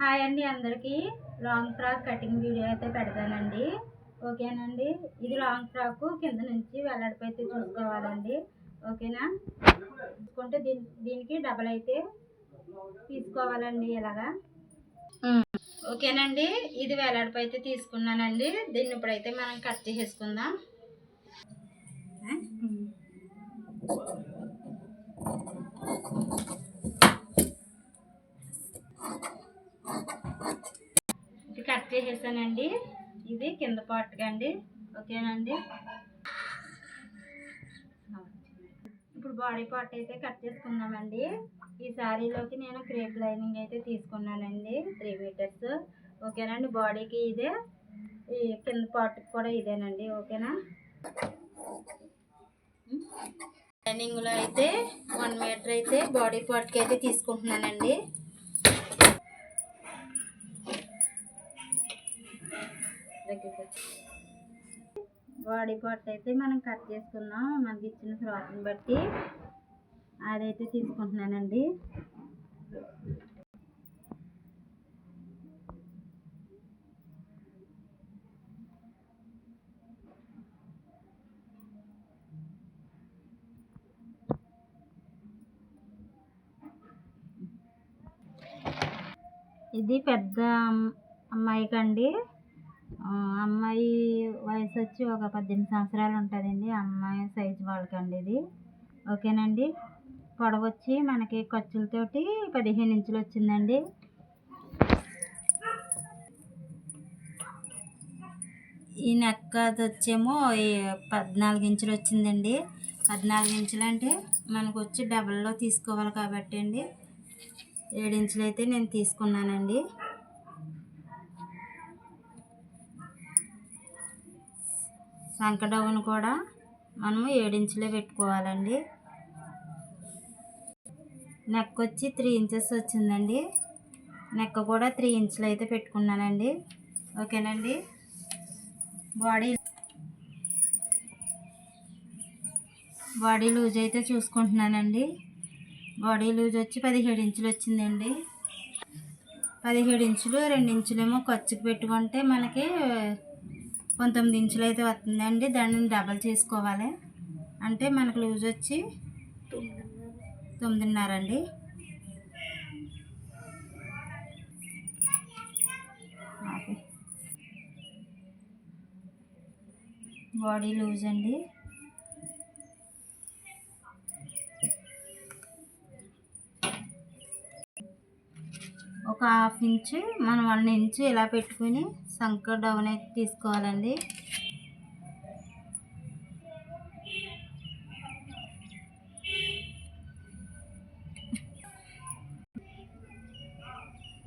Hi అండి అందరికీ. Long frock cutting video అయితే పెడతానండి. ఓకేనండి? ఇది లాంగ్ ఫ్రాక్ కింద నుంచి వెల్లడిపైతే చూసుకోవాలండి. ఓకేనా? చూసుకుంటే దీని దీనికి డబల్ అయితే తీసుకోవాలండి ఇలాగా. ఓకేనండి? ఇది వేలాడిపై అయితే తీసుకున్నానండి. దీన్ని ఇప్పుడైతే మనం కట్ చేసేసుకుందాం. ఇది కట్ చేసేసానండి. ఇది కింద పాటుగా అండి. ఓకేనండి? ఇప్పుడు బాడీ పార్ట్ అయితే కట్ చేసుకున్నామండి ఈ శారీలోకి నేను క్రేప్ లైనింగ్ అయితే తీసుకున్నానండి. త్రీ మీటర్స్ ఓకేనండి? బాడీకి ఇదే. ఈ కింద పార్ట్ కూడా ఇదేనండి. ఓకేనా? లైనింగ్లో అయితే వన్ మీటర్ అయితే బాడీ పార్ట్కి అయితే తీసుకుంటున్నానండి. దగ్గరికి వచ్చి బాడీ పార్ట్ అయితే మనం కట్ చేసుకున్నాం మనకి ఇచ్చిన ఫ్రాక్ని బట్టి అదైతే తీసుకుంటున్నానండి. ఇది పెద్ద అమ్మాయికండి. అమ్మాయి వయసు వచ్చి ఒక పద్దెనిమిది సంవత్సరాలు ఉంటుందండి. అమ్మాయి సైజు వాళ్ళకండి ఇది. ఓకేనండి? పొడవు వచ్చి మనకి ఖర్చులతోటి పదిహేను ఇంచులు వచ్చిందండి. ఈ నెక్ వచ్చేమో పద్నాలుగు ఇంచులు వచ్చిందండి. పద్నాలుగు ఇంచులు అంటే మనకు వచ్చి డబల్లో తీసుకోవాలి కాబట్టి అండి ఏడు ఇంచులు అయితే నేను తీసుకున్నానండి. సంక డౌన్ కూడా మనము ఏడించులే పెట్టుకోవాలండి. నెక్ వచ్చి త్రీ ఇంచెస్ వచ్చిందండి. నెక్ కూడా త్రీ ఇంచులు అయితే పెట్టుకున్నానండి. ఓకేనండి? బాడీ బాడీ లూజ్ అయితే చూసుకుంటున్నానండి. బాడీ లూజ్ వచ్చి పదిహేడు ఇంచులు వచ్చిందండి. పదిహేడు ఇంచులు రెండు ఇంచులేమో ఖర్చుకు పెట్టుకుంటే మనకి పంతొమ్మిది ఇంచులు అయితే వస్తుందండి. దాన్ని డబల్ చేసుకోవాలి. అంటే మనకు లూజ్ వచ్చి తొమ్మిదిన్నర అండి. బాడీ లూజ్ అండి. ఒక హాఫ్ ఇంచు మనం వన్ ఇంచు ఇలా పెట్టుకుని సంక డౌన్ అయితే తీసుకోవాలండి.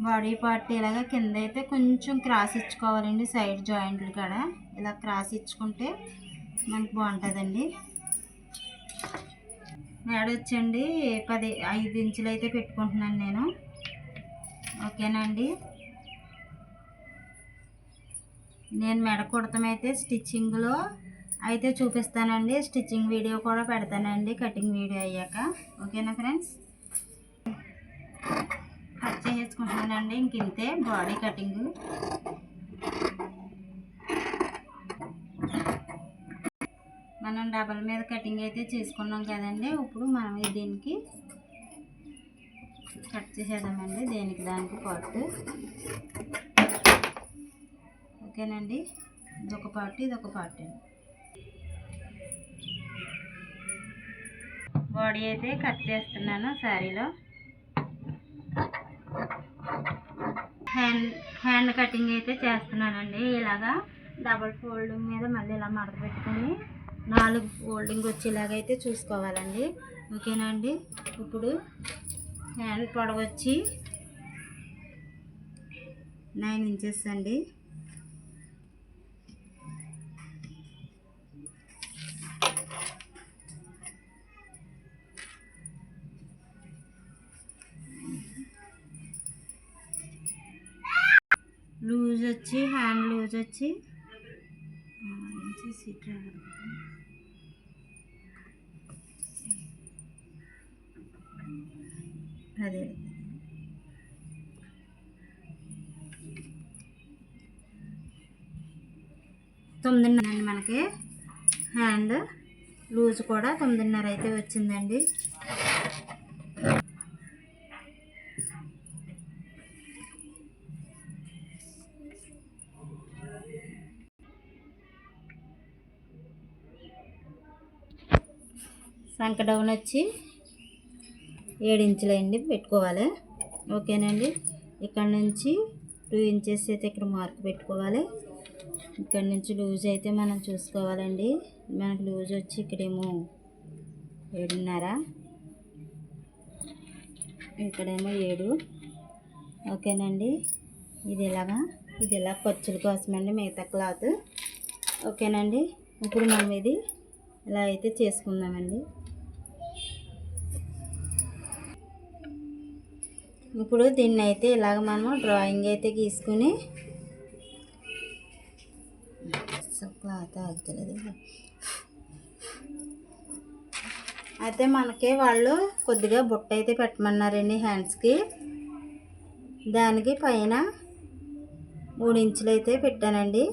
బాడీ పార్ట్ ఇలాగా కింద అయితే కొంచెం క్రాస్ ఇచ్చుకోవాలండి సైడ్ జాయింట్లు కాడ. ఇలా క్రాస్ ఇచ్చుకుంటే మనకు బాగుంటుందండి. మేడొచ్చండి పది ఐదు ఇంచులు అయితే పెట్టుకుంటున్నాను నేను. ఓకేనండి నేను మెడ కుడతం అయితే స్టిచ్చింగ్లో అయితే చూపిస్తానండి. స్టిచ్చింగ్ వీడియో కూడా పెడతానండి కటింగ్ వీడియో అయ్యాక. ఓకేనా ఫ్రెండ్స్? కట్ చేసేసుకుంటున్నానండి. ఇంక ఇంతే బాడీ కటింగ్. మనం డబల్ మీద కటింగ్ అయితే చేసుకున్నాం కదండి. ఇప్పుడు మనం దీనికి కట్ చేసేద్దామండి. దేనికి దానికి పాటు ఓకేనండి. ఇదొక పార్ట్ ఇదొక పార్ట్ అండి. బాడీ అయితే కట్ చేస్తున్నాను శారీలో. హ్యాండ్ హ్యాండ్ కటింగ్ అయితే చేస్తున్నానండి. ఇలాగా డబల్ ఫోల్డింగ్ మీద మళ్ళీ ఇలా మడత పెట్టుకొని నాలుగు ఫోల్డింగ్ వచ్చేలాగా అయితే చూసుకోవాలండి. ఓకేనా అండి ఇప్పుడు హ్యాండ్ పొడవచ్చి నైన్ ఇంచెస్ అండి. లూజ్ వచ్చి హ్యాండ్ లూజ్ వచ్చి. అదే తొమ్మిదిన్నర మనకి. హ్యాండ్ లూజ్ కూడా తొమ్మిదిన్నర అయితే వచ్చిందండి. సంక డౌన్ వచ్చి ఏడు ఇంచులండి పెట్టుకోవాలి. ఓకేనండి? ఇక్కడ నుంచి టూ ఇంచెస్ అయితే ఇక్కడ మార్క్ పెట్టుకోవాలి. ఇక్కడ నుంచి లూజ్ అయితే మనం చూసుకోవాలండి. మనకు లూజ్ వచ్చి ఇక్కడేమో ఏడున్నర. ఇక్కడేమో ఏడు. ఓకేనండి? ఇది ఇలాగా ఇది ఇలా ఖర్చుల కోసమండి మిగతా క్లాత్. ఓకేనండి? ఇప్పుడు మనం ఇది ఇలా అయితే చేసుకుందామండి? ఇప్పుడు దీన్ని అయితే ఇలాగ మనం డ్రాయింగ్ అయితే గీసుకుని క్లాత్ ఆగుతలేదు. అయితే మనకి వాళ్ళు కొద్దిగా బుట్ట అయితే పెట్టమన్నారండి హ్యాండ్స్కి. దానికి పైన మూడు ఇంచులు అయితే పెట్టానండి.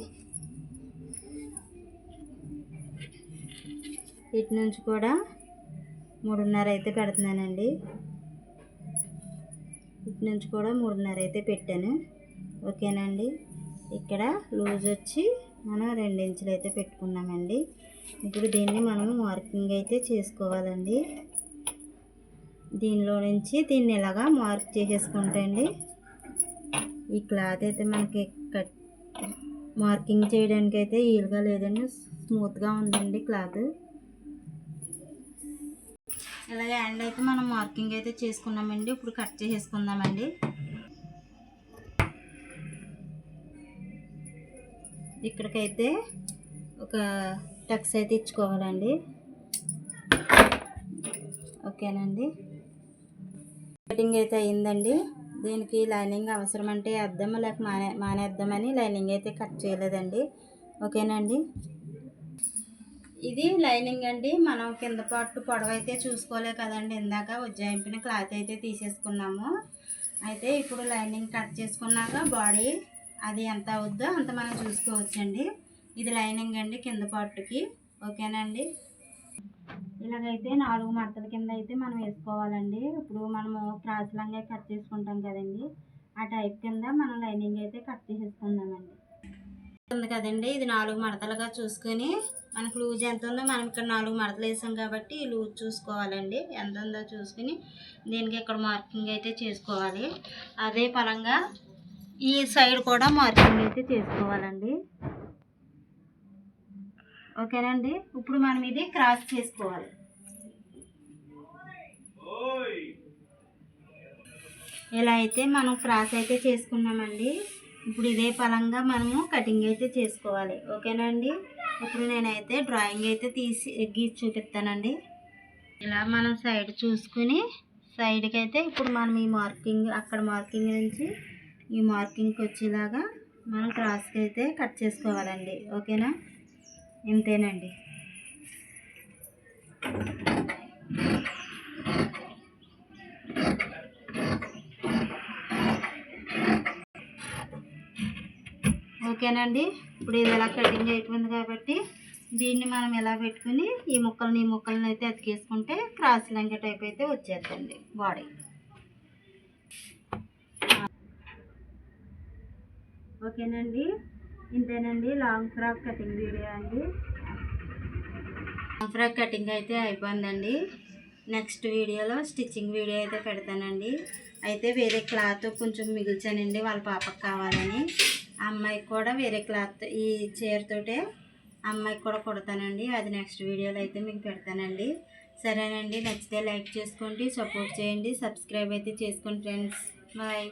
ఇటు నుంచి కూడా మూడున్నర అయితే పెడుతున్నానండి. ఇటు నుంచి కూడా మూడున్నర అయితే పెట్టాను. ఓకేనండి? ఇక్కడ లూజ్ వచ్చి మనం రెండు ఇంచులు అయితే పెట్టుకున్నామండి. ఇప్పుడు దీన్ని మనం మార్కింగ్ అయితే చేసుకోవాలండి. దీనిలో నుంచి దీన్ని ఇలాగా మార్క్ చేసేసుకుంటే అండి ఈ క్లాత్ అయితే మనకి కట్ మార్కింగ్ చేయడానికి అయితే ఈలుగా లేదండి. స్మూత్గా ఉందండి క్లాత్. ఇలాగ హ్యాండ్ అయితే మనం మార్కింగ్ అయితే చేసుకున్నామండి. ఇప్పుడు కట్ చేసేసుకుందామండి. ఇక్కడికైతే ఒక టక్స్ అయితే ఇచ్చుకోవాలండి. ఓకేనండి. కటింగ్ అయితే అయిందండి. దీనికి లైనింగ్ అవసరం అంటే వేద్దాం లేక మానే మానేద్దామని లైనింగ్ అయితే కట్ చేయలేదండి. ఓకేనండి. ఇది లైనింగ్ అండి. మనం కింద పట్టు పొడవు అయితే చూసుకోలే కదండి. ఇందాక ఉజ్జాయింపిన క్లాత్ అయితే తీసేసుకున్నాము. అయితే ఇప్పుడు లైనింగ్ కట్ చేసుకున్నాక బాడీ అది ఎంత అవుద్దో అంత మనం చూసుకోవచ్చండి. ఇది లైనింగ్ అండి కింద పట్టుకి ఓకేనండి? ఇలాగైతే నాలుగు మడతల కింద అయితే మనం వేసుకోవాలండి. ఇప్పుడు మనము క్రాస్ లంగా కట్ చేసుకుంటాం కదండి. ఆ టైప్ కింద మనం లైనింగ్ అయితే కట్ చేసేసుకుందామండి. ఉంది కదండి. ఇది నాలుగు మడతలుగా చూసుకొని మనకు లూజ్ ఎంత ఉందో మనం ఇక్కడ నాలుగు మడతలు వేసాం కాబట్టి లూజ్ చూసుకోవాలండి. ఎంత ఉందో చూసుకుని దీనికి ఇక్కడ మార్కింగ్ అయితే చేసుకోవాలి. అదే పరంగా ఈ సైడ్ కూడా మార్కింగ్ అయితే చేసుకోవాలండి. ఓకేనండి? ఇప్పుడు మనం ఇది క్రాస్ చేసుకోవాలి. ఇలా అయితే మనం క్రాస్ అయితే చేసుకున్నామండి. ఇప్పుడు ఇదే పరంగా మనము కటింగ్ అయితే చేసుకోవాలి. ఓకేనండి ఇప్పుడు నేనైతే డ్రాయింగ్ అయితే తీసి గీసి చూపిస్తానండి. ఇలా మనం సైడ్ చూసుకుని సైడ్కి అయితే ఇప్పుడు మనం ఈ మార్కింగ్ అక్కడ మార్కింగ్ నుంచి ఈ మార్కింగ్కి వచ్చేలాగా మనం క్రాస్కి అయితే కట్ చేసుకోవాలండి. ఓకేనా? ఇంతేనండి. ఓకేనండి. ఇప్పుడు ఇది ఎలా కటింగ్ అయిపోయింది కాబట్టి దీన్ని మనం ఎలా పెట్టుకుని ఈ ముక్కల్ని ఈ ముక్కల్ని అయితే అతికేసుకుంటే క్రాస్ లంగ టైప్ అయితే వచ్చేస్తుంది బాడీ. ఓకేనండి. ఇంతేనండి. లాంగ్ ఫ్రాక్ కటింగ్ వీడియో అండి. లాంగ్ ఫ్రాక్ కటింగ్ అయితే అయిపోయిందండి. నెక్స్ట్ వీడియోలో స్టిచ్చింగ్ వీడియో అయితే పెడతానండి. అయితే వేరే క్లాత్ కొంచెం మిగిల్చానండి. వాళ్ళ పాపకు కావాలని. అమ్మాయికి కూడా వేరే క్లాత్ ఈ చీరతోటే అమ్మాయికి కూడా కుడతానండి. అది నెక్స్ట్ వీడియోలో అయితే మీకు పెడతానండి. సరేనండి నచ్చితే లైక్ చేసుకోండి సపోర్ట్ చేయండి సబ్స్క్రైబ్ అయితే చేసుకోండి ఫ్రెండ్స్ బాయ్